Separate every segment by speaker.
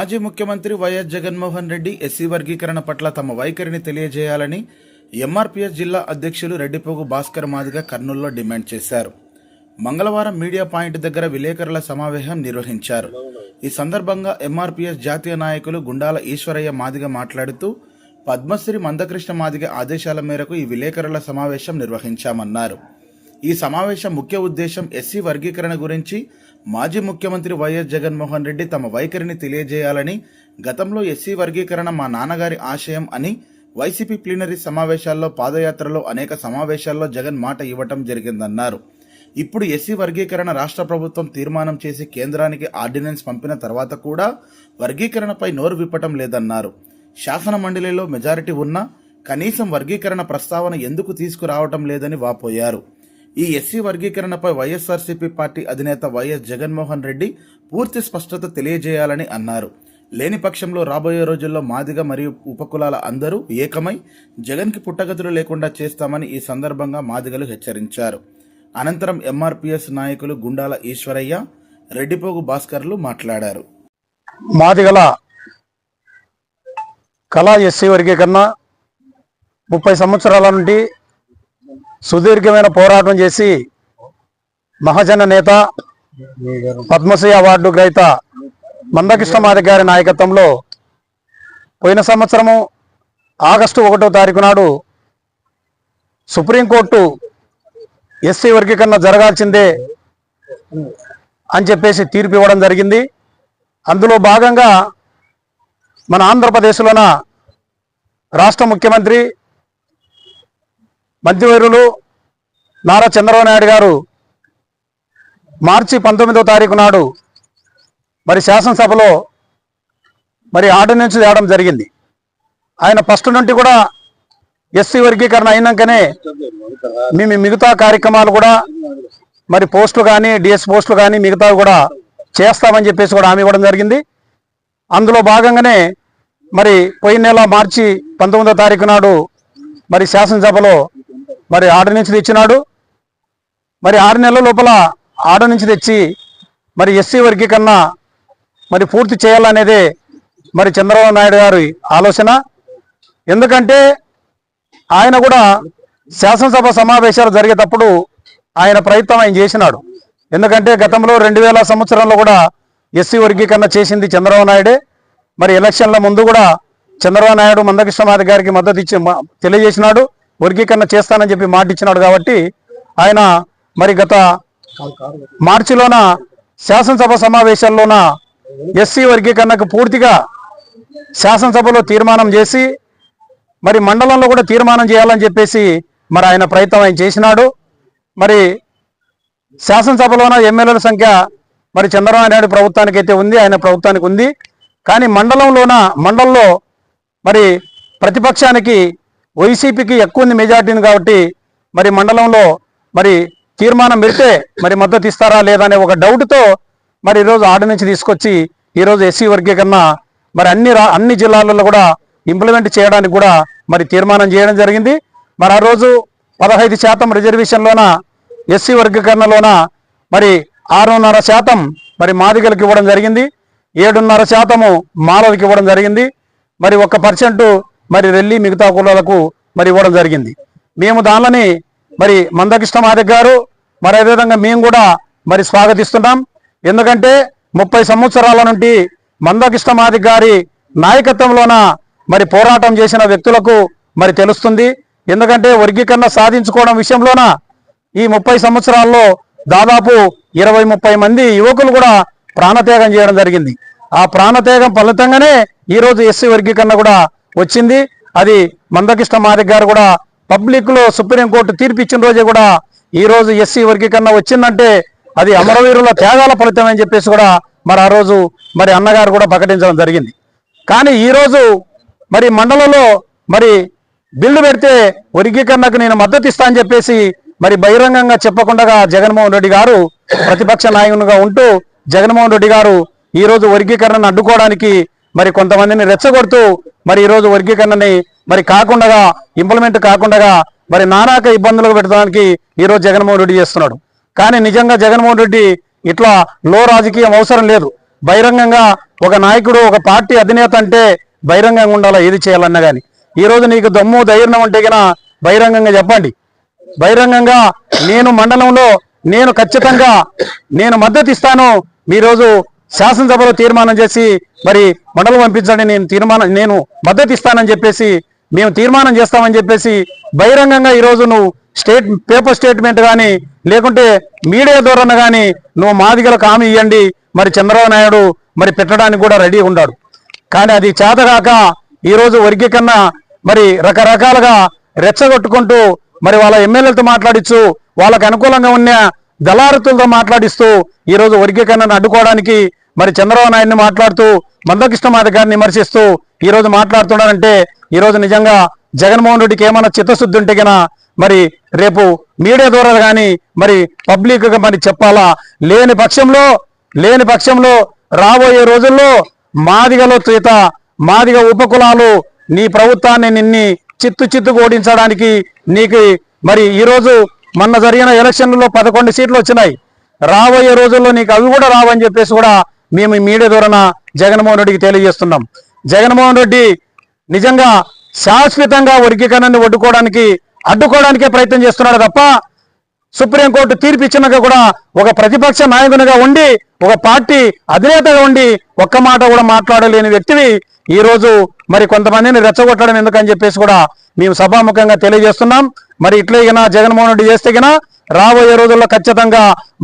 Speaker 1: మాజీ ముఖ్యమంత్రి YS Jaganmohan Reddy SC వర్గీకరణ పట్ల తమ వైఖరిని తెలియజేయాలని ఎంఆర్పీఎస్ జిల్లా అధ్యక్షులు రెడ్డిపోగు భాస్కర్ మాదిగ కర్నూలులో డిమాండ్ చేశారు. మంగళవారం మీడియా పాయింట్ దగ్గర విలేకరుల సమావేశం నిర్వహించారు. ఈ సందర్భంగా ఎంఆర్పీఎస్ జాతీయ నాయకులు గుండాల ఈశ్వరయ్య మాదిగ మాట్లాడుతూ పద్మశ్రీ మందకృష్ణ మాదిగ ఆదేశాల మేరకు ఈ విలేకరుల సమావేశం నిర్వహించామన్నారు. ఈ సమావేశం ముఖ్య ఉద్దేశం ఎస్సీ వర్గీకరణ గురించి మాజీ ముఖ్యమంత్రి వైఎస్ జగన్మోహన్ రెడ్డి తమ వైఖరిని తెలియజేయాలని గతంలో ఎస్సీ వర్గీకరణ మా నాన్నగారి ఆశయం అని వైసీపీ ప్లీనరీ సమావేశాల్లో పాదయాత్రలో అనేక సమావేశాల్లో జగన్ మాట ఇవ్వటం జరిగిందన్నారు. ఇప్పుడు ఎస్సీ వర్గీకరణ రాష్ట్ర ప్రభుత్వం తీర్మానం చేసి కేంద్రానికి ఆర్డినెన్స్ పంపిన తర్వాత కూడా వర్గీకరణపై నోరు విప్పటం లేదన్నారు. శాసన మండలిలో మెజారిటీ ఉన్నా కనీసం వర్గీకరణ ప్రస్తావన ఎందుకు తీసుకురావటం లేదని వాపోయారు. ఈ ఎస్సీ వర్గీకరణపై వైఎస్ఆర్సీపీ పార్టీ అధినేత వైఎస్ జగన్మోహన్ రెడ్డి పూర్తి స్పష్టత తెలియజేయాలని అన్నారు. లేని పక్షంలో రాబోయే రోజుల్లో మాదిగ మరియు ఉపకులాల అందరూ ఏకమై జగన్కి పుట్టగతులు లేకుండా చేస్తామని ఈ సందర్భంగా మాదిగలు హెచ్చరించారు. అనంతరం ఎంఆర్పిఎస్ నాయకులు గుండాల ఈశ్వరయ్య రెడ్డిపోగు భాస్కర్లు మాట్లాడారు.
Speaker 2: మాదిగల కళా ఎస్సీ వర్గీకరణ ముప్పై సంవత్సరాల నుండి సుదీర్ఘమైన పోరాటం చేసి మహాజన నేత పద్మశ్రీ అవార్డు గ్రహీత మందకృష్ణ మాది గారి నాయకత్వంలో పోయిన సంవత్సరము ఆగస్టు ఒకటో తారీఖు నాడు సుప్రీంకోర్టు ఎస్సీ వర్గీకరణ జరగాల్సిందే అని చెప్పేసి తీర్పు ఇవ్వడం జరిగింది. అందులో భాగంగా మన ఆంధ్రప్రదేశ్లోన రాష్ట్ర ముఖ్యమంత్రి మంత్రివర్యులు నారా చంద్రబాబు నాయుడు గారు మార్చి పంతొమ్మిదో తారీఖు నాడు మరి శాసనసభలో మరి ఆర్డినెన్స్ తేవడం జరిగింది. ఆయన ఫస్ట్ నుండి కూడా ఎస్సీ వర్గీకరణ అయినాకనే మేము మిగతా కార్యక్రమాలు కూడా మరి పోస్టులు కానీ డిఎస్ పోస్టులు కానీ మిగతా కూడా చేస్తామని చెప్పేసి కూడా హామీ ఇవ్వడం జరిగింది. అందులో భాగంగానే మరి పోయిన నెల మార్చి పంతొమ్మిదో తారీఖు నాడు మరి శాసనసభలో మరి ఆర్డినెన్స్ తెచ్చినాడు. మరి ఆరు నెలల లోపల ఆర్డినెన్స్ తెచ్చి మరి ఎస్సీ వర్గీకరణ మరి పూర్తి చేయాలనేదే మరి చంద్రబాబు నాయుడు గారి ఆలోచన. ఎందుకంటే ఆయన కూడా శాసనసభ సమావేశాలు జరిగేటప్పుడు ఆయన ప్రయత్నం ఆయన చేసినాడు. ఎందుకంటే గతంలో రెండు వేల సంవత్సరంలో కూడా ఎస్సీ వర్గీకరణ చేసింది చంద్రబాబు నాయుడే. మరి ఎలక్షన్ల ముందు కూడా చంద్రబాబు నాయుడు మందకృష్ణమాది గారికి మద్దతు ఇచ్చి తెలియజేసినాడు. వర్గీకరణ చేస్తానని చెప్పి మాట ఇచ్చినాడు కాబట్టి ఆయన మరి గత మార్చిలోన శాసనసభ సమావేశాల్లోన ఎస్సీ వర్గీకరణకు పూర్తిగా శాసనసభలో తీర్మానం చేసి మరి మండలంలో కూడా తీర్మానం చేయాలని చెప్పేసి మరి ఆయన ప్రయత్నం ఆయన చేసినాడు. మరి శాసనసభలోన ఎమ్మెల్యేల సంఖ్య మరి చంద్రబాబు నాయుడు ప్రభుత్వానికి అయితే ఉంది ఆయన ప్రభుత్వానికి ఉంది. కానీ మండలంలోన మండలంలో మరి ప్రతిపక్షానికి వైసీపీకి ఎక్కువ ఉంది మెజార్టీని కాబట్టి మరి మండలంలో మరి తీర్మానం పెడితే మరి మద్దతు ఇస్తారా లేదా అనే ఒక డౌట్తో మరి ఈరోజు ఆర్డినెన్స్ తీసుకొచ్చి ఈరోజు ఎస్సీ వర్గీకరణ మరి అన్ని రా అన్ని జిల్లాలలో కూడా ఇంప్లిమెంట్ చేయడానికి కూడా మరి తీర్మానం చేయడం జరిగింది. మరి ఆ రోజు పదహైదు శాతం రిజర్వేషన్లోన ఎస్సీ వర్గీకరణలోన మరి ఆరున్నర శాతం మరి మాదిగలకు ఇవ్వడం జరిగింది. ఏడున్నర శాతము మాలలకు ఇవ్వడం జరిగింది. మరి ఒక పర్సెంటు మరి రెల్లి మిగతా కులాలకు మరి ఇవ్వడం జరిగింది. మేము దానిని మరి మందకృష్ణ మాదిక్ గారు మరి అదేవిధంగా మేము కూడా మరి స్వాగతిస్తున్నాం. ఎందుకంటే ముప్పై సంవత్సరాల నుండి మందకృష్ణ మాదిక్ గారి నాయకత్వంలోన మరి పోరాటం చేసిన వ్యక్తులకు మరి తెలుస్తుంది. ఎందుకంటే వర్గీకరణ సాధించుకోవడం విషయంలోన ఈ ముప్పై సంవత్సరాల్లో దాదాపు ఇరవై ముప్పై మంది యువకులు కూడా ప్రాణత్యాగం చేయడం జరిగింది. ఆ ప్రాణత్యాగం ఫలితంగానే ఈరోజు ఎస్సీ వర్గీకరణ కూడా వచ్చింది. అది మందకృష్ణ మాదిక్ గారు కూడా పబ్లిక్లో సుప్రీంకోర్టు తీర్పు ఇచ్చిన రోజే కూడా ఈ రోజు ఎస్సీ వర్గీకరణ వచ్చిందంటే అది అమరవీరుల త్యాగాల ఫలితం అని చెప్పేసి కూడా మరి ఆ రోజు మరి అన్నగారు కూడా ప్రకటించడం జరిగింది. కానీ ఈరోజు మరి మండలంలో మరి బిల్లు పెడితే వర్గీకరణకు నేను మద్దతు ఇస్తా అని చెప్పేసి మరి బహిరంగంగా చెప్పకుండా జగన్మోహన్ రెడ్డి గారు ప్రతిపక్ష నాయకునిగా ఉంటూ జగన్మోహన్ రెడ్డి గారు ఈరోజు వర్గీకరణను అడ్డుకోవడానికి మరి కొంతమందిని రెచ్చగొడుతూ మరి ఈరోజు వర్గీకరణని మరి కాకుండా ఇంప్లిమెంట్ కాకుండా మరి నానాక ఇబ్బందులకు పెట్టడానికి ఈ రోజు జగన్మోహన్ రెడ్డి చేస్తున్నాడు. కానీ నిజంగా జగన్మోహన్ రెడ్డి ఇట్లా లో రాజకీయం అవసరం లేదు. బహిరంగంగా ఒక నాయకుడు ఒక పార్టీ అధినేత అంటే బహిరంగంగా ఉండాలా? ఏది చేయాలన్నా కానీ ఈరోజు నీకు దమ్ము ధైర్యం ఉంటే గన బహిరంగంగా చెప్పండి. బహిరంగంగా నేను మండలంలో నేను ఖచ్చితంగా నేను మద్దతు ఇస్తాను. మీ రోజు శాసనసభలో తీర్మానం చేసి మరి మండలం పంపించండి నేను తీర్మానం నేను మద్దతు ఇస్తానని చెప్పేసి మేము తీర్మానం చేస్తామని చెప్పేసి బహిరంగంగా ఈరోజు నువ్వు స్టేట్ పేపర్ స్టేట్మెంట్ కానీ లేకుంటే మీడియా ద్వారా కానీ నువ్వు మాదిగలకు హామీ ఇవ్వండి మరి చంద్రబాబు నాయుడు మరి పెట్టడానికి కూడా రెడీ ఉన్నాడు. కానీ అది చేతగాక ఈరోజు వర్గీ కన్నా మరి రకరకాలుగా రెచ్చగొట్టుకుంటూ మరి వాళ్ళ ఎమ్మెల్యేలతో మాట్లాడిచ్చు వాళ్ళకు అనుకూలంగా ఉన్న దళారుతులతో మాట్లాడిస్తూ ఈరోజు వర్గీ కన్నాను అడ్డుకోవడానికి మరి చంద్రబాబు నాయుడిని మాట్లాడుతూ మందకృష్ణ మాది గారిని విమర్శిస్తూ ఈ రోజు ఈరోజు ఈ రోజు నిజంగా జగన్మోహన్ రెడ్డికి ఏమైనా చిత్తశుద్ధి ఉంటే మరి రేపు మీడియా ద్వారా కానీ మరి పబ్లిక్గా మరి చెప్పాలా? లేని పక్షంలో లేని పక్షంలో రాబోయే రోజుల్లో మాదిగలో చేత మాదిగ ఉపకులాలు నీ ప్రభుత్వాన్ని నిన్ని చిత్తు చిత్తుకు ఓడించడానికి నీకు మరి ఈ రోజు మొన్న జరిగిన ఎలక్షన్లలో పదకొండు సీట్లు వచ్చినాయి. రాబోయే రోజుల్లో నీకు అవి కూడా రావని చెప్పేసి కూడా మేము మీడియా ద్వారా జగన్మోహన్ రెడ్డికి తెలియజేస్తున్నాం. జగన్మోహన్ రెడ్డి నిజంగా శాశ్వతంగా వర్గీకరణని ఒడ్డుకోవడానికి అడ్డుకోవడానికే ప్రయత్నం చేస్తున్నాడు తప్ప సుప్రీంకోర్టు తీర్పు ఇచ్చినాక కూడా ఒక ప్రతిపక్ష నాయకునిగా ఉండి ఒక పార్టీ అధినేతగా ఉండి ఒక్క మాట కూడా మాట్లాడలేని వ్యక్తివి ఈ రోజు మరి కొంతమందిని రెచ్చగొట్టడం ఎందుకని చెప్పేసి కూడా మేము సభాముఖంగా తెలియజేస్తున్నాం. మరి ఇట్లే గిన జగన్మోహన్ రెడ్డి చేస్తే గిన రాబోయే రోజుల్లో ఖచ్చితంగా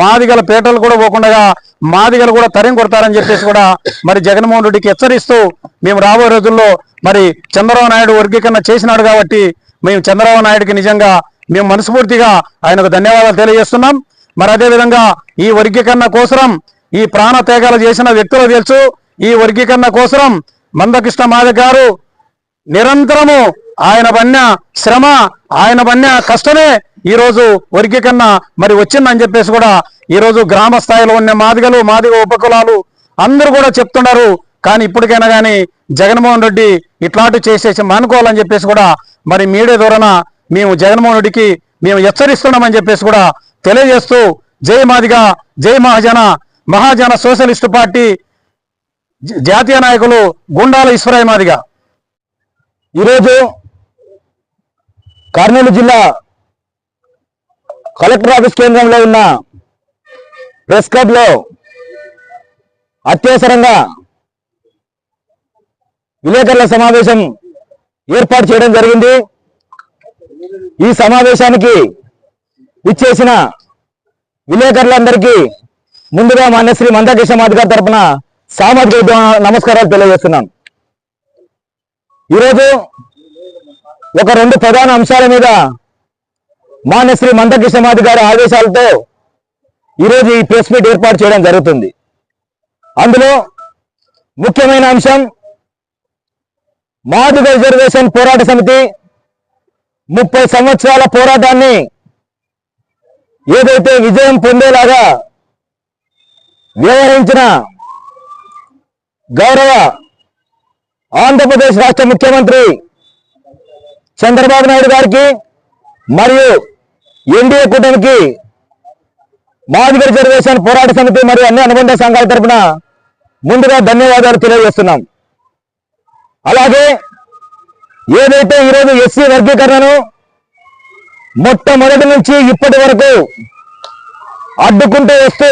Speaker 2: మాదిగల పేటలు కూడా పోకుండా మాదిగలు కూడా తరిం కొడతారని చెప్పేసి కూడా మరి జగన్మోహన్ రెడ్డికి హెచ్చరిస్తూ మేము రాబోయే రోజుల్లో మరి చంద్రబాబు నాయుడు వర్గీకరణ చేసినాడు కాబట్టి మేము చంద్రబాబు నాయుడికి నిజంగా మేము మనస్ఫూర్తిగా ఆయనకు ధన్యవాదాలు తెలియజేస్తున్నాం. మరి అదేవిధంగా ఈ వర్గీకరణ కోసరం ఈ ప్రాణ త్యాగాలు చేసిన వ్యక్తులు తెలుసు. ఈ వర్గీకరణ కోసరం మందకృష్ణ మాధవ్ గారు నిరంతరము ఆయన పన్న శ్రమ ఆయన పన్న కష్టమే ఈరోజు వరికి కన్నా మరి వచ్చిందని చెప్పేసి కూడా ఈరోజు గ్రామ స్థాయిలో ఉన్న మాదిగలు మాదిగ ఉపకులాలు అందరూ కూడా చెప్తున్నారు కానీ ఇప్పటికైనా కానీ జగన్మోహన్ రెడ్డి ఇట్లాంటి చేసేసి మానుకోవాలని చెప్పేసి కూడా మరి మీడియా ద్వారా మేము జగన్మోహన్ రెడ్డికి మేము హెచ్చరిస్తున్నామని చెప్పేసి కూడా తెలియజేస్తూ జై మాదిగ జై మహాజన మహాజన సోషలిస్టు పార్టీ జ- జాతీయ నాయకులు గుండాల ఈశ్వరయ్య మాదిగ.
Speaker 3: ఈరోజు కర్నూలు జిల్లా కలెక్టర్ ఆఫీస్ కేంద్రంలో ఉన్న ప్రెస్ క్లబ్లో అత్యవసరంగా విలేకరుల సమావేశం ఏర్పాటు చేయడం జరిగింది. ఈ సమావేశానికి ఇచ్చేసిన విలేకరులందరికీ ముందుగా మాన్యశ్రీ మందకేశ మాదిగారి తరపున సామాజిక నమస్కారాలు తెలియజేస్తున్నాం ఈరోజు ఒక రెండు ప్రధాన అంశాల మీద మాన్యశ్రీ మందకృష్ణమాది గారి ఆదేశాలతో ఈరోజు ఈ ప్రెస్ మీట్ ఏర్పాటు చేయడం జరుగుతుంది. అందులో ముఖ్యమైన అంశం మాదిగ రిజర్వేషన్ పోరాట సమితి ముప్పై సంవత్సరాల పోరాటాన్ని ఏదైతే విజయం పొందేలాగా వ్యవహరించిన గౌరవ ఆంధ్రప్రదేశ్ రాష్ట్ర ముఖ్యమంత్రి చంద్రబాబు నాయుడు గారికి మరియు ఎన్డీఏ కూటమికి మాదిగ రిజర్వేషన్ పోరాట సమితి మరియు అన్ని అనుబంధ సంఘాల తరఫున ముందుగా ధన్యవాదాలు తెలియజేస్తున్నాం. అలాగే ఏదైతే ఈరోజు ఎస్సీ వర్గీకరణను మొట్టమొదటి నుంచి ఇప్పటి వరకు అడ్డుకుంటూ వస్తూ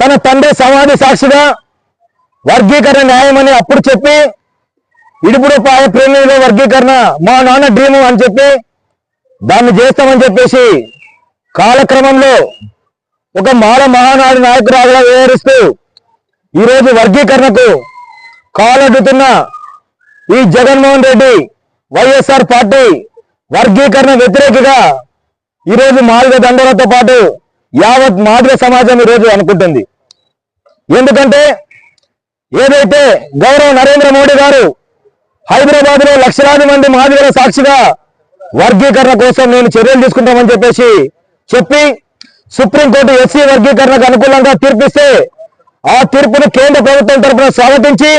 Speaker 3: తన తండ్రి సమాధి సాక్షిగా వర్గీకరణ న్యాయమని అప్పుడు చెప్పి ఇడుపుడు పాయ ప్రేమిల వర్గీకరణ మా నాన్న డ్రీము అని చెప్పి దాన్ని చేస్తామని చెప్పేసి కాలక్రమంలో ఒక మాల మహానాడు నాయకురాలుగా వ్యవహరిస్తూ ఈరోజు వర్గీకరణకు కాలడ్డుతున్న ఈ జగన్మోహన్ రెడ్డి వైఎస్ఆర్ పార్టీ వర్గీకరణ వ్యతిరేకగా ఈరోజు మాదిగ దండలతో పాటు యావత్ మాదిగ సమాజం ఈరోజు అనుకుంటుంది. ఎందుకంటే ఏదైతే గౌరవ నరేంద్ర మోడీ గారు హైదరాబాద్లో లక్షలాది మంది మాదిగల సాక్షిగా వర్గీకరణ కోసం నేను చర్యలు తీసుకుంటామని చెప్పేసి చెప్పి సుప్రీంకోర్టు ఎస్సీ వర్గీకరణకు అనుకూలంగా తీర్పిస్తే ఆ తీర్పును కేంద్ర ప్రభుత్వం తరపున స్వాగతించి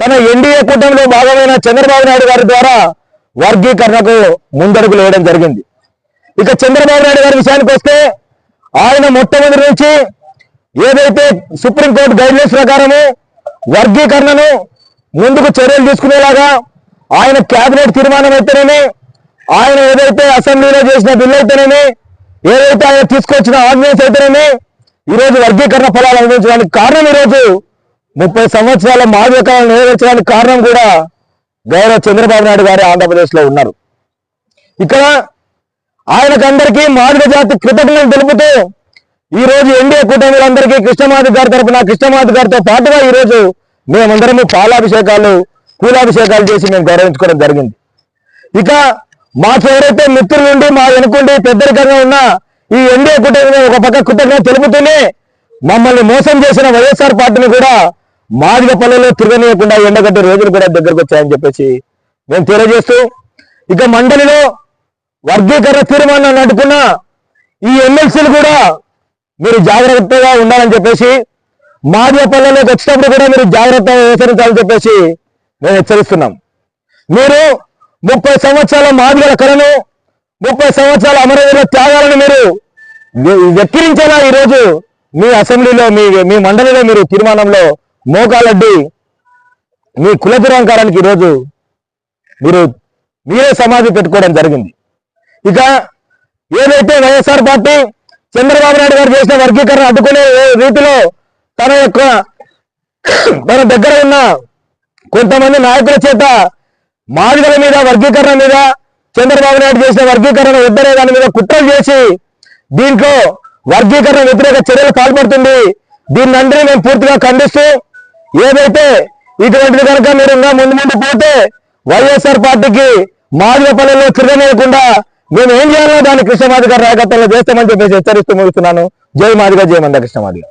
Speaker 3: తన ఎన్డీఏ కూటమిలో భాగమైన చంద్రబాబు నాయుడు గారి ద్వారా వర్గీకరణకు ముందడుగులు వేయడం జరిగింది. ఇక చంద్రబాబు నాయుడు గారి విషయానికి వస్తే ఆయన మొట్టమొదటి నుంచి ఏదైతే సుప్రీంకోర్టు గైడ్లైన్స్ ప్రకారము వర్గీకరణను ముందుకు చర్యలు తీసుకునేలాగా ఆయన కేబినెట్ తీర్మానం అయితేనేమి ఆయన ఏదైతే అసెంబ్లీలో చేసిన బిల్లు అయితేనేమి ఏదైతే ఆయన తీసుకొచ్చిన ఆర్డినెన్స్ అయితేనేమి ఈరోజు వర్గీకరణ ఫలాలు అందించడానికి కారణం ఈరోజు ముప్పై సంవత్సరాల మాదకాలను నెరవేర్చడానికి కారణం కూడా గౌరవ చంద్రబాబు నాయుడు గారి ఆంధ్రప్రదేశ్లో ఉన్నారు. ఇక్కడ ఆయనకందరికీ మాదిక జాతి కృతజ్ఞతలు తెలుపుతూ ఈ రోజు ఎన్డీఏ కూటమిలందరికీ కృష్ణమాధి గారి తరపున కృష్ణమాధి గారితో పాటుగా ఈరోజు మేమందరము పాలాభిషేకాలు కూలాభిషేకాలు చేసి మేము గౌరవించుకోవడం జరిగింది. ఇక మాకు ఎవరైతే మిత్రులు మా వెనుకుండి పెద్దరికంగా ఉన్న ఈ ఎన్డీఏ కుటుంబం ఒక పక్క కృతజ్ఞత తెలుపుతూనే మమ్మల్ని మోసం చేసిన వైఎస్ఆర్ పార్టీని కూడా మాదిగ పల్లెలో తిరగనీయకుండా ఎండగట్టే రోజులు కూడా దగ్గరకు వచ్చాయని చెప్పేసి మేము తెలియజేస్తూ ఇక మండలిలో వర్గీకరణ తీర్మానాన్ని అడ్డుకున్న ఈ ఎమ్మెల్సీలు కూడా మీరు జాగ్రత్తగా ఉండాలని చెప్పేసి మాదిపల్లెలోకి వచ్చినప్పుడు కూడా మీరు జాగ్రత్తగా వ్యవహరించాలని చెప్పేసి మేము హెచ్చరిస్తున్నాం. మీరు ముప్పై సంవత్సరాల మాదిగల కళను ముప్పై సంవత్సరాల అమరవీరుల త్యాగాలను మీరు వె- వెక్కిరించేలా ఈరోజు మీ అసెంబ్లీలో మీ మీ మండలిలో మీరు తీర్మానంలో మోకాలడ్డి మీ కుల దురహంకారానికి ఈరోజు మీరు మీరే సమాధి పెట్టుకోవడం జరిగింది. ఇక ఏదైతే వైఎస్ఆర్ పార్టీ చంద్రబాబు నాయుడు గారు చేసిన వర్గీకరణ అడ్డుకునే రీతిలో తన యొక్క తన దగ్గర ఉన్న కొంతమంది నాయకుల చేత మాదిగల మీద వర్గీకరణ మీద చంద్రబాబు నాయుడు చేసిన వర్గీకరణ వద్దనే దాని మీద కుట్రలు చేసి దీంట్లో వర్గీకరణ వ్యతిరేక చర్యలు పాల్పడుతుంది. దీన్ని అందరి మేము పూర్తిగా ఖండిస్తూ ఏదైతే ఇటువంటిది కనుక మీరు ఇంకా ముందు ముందు పోతే వైఎస్ఆర్ పార్టీకి మాదిగ పనుల్లో తిరగనేయకుండా మేము ఏం చేయాలో దాన్ని కృష్ణమాదిగ గారి నాయకత్వంలో చేస్తామని చెప్పేసి హెచ్చరిస్తూ ముగిస్తున్నాను. జై మాదిగ జై మంద కృష్ణమాదిగ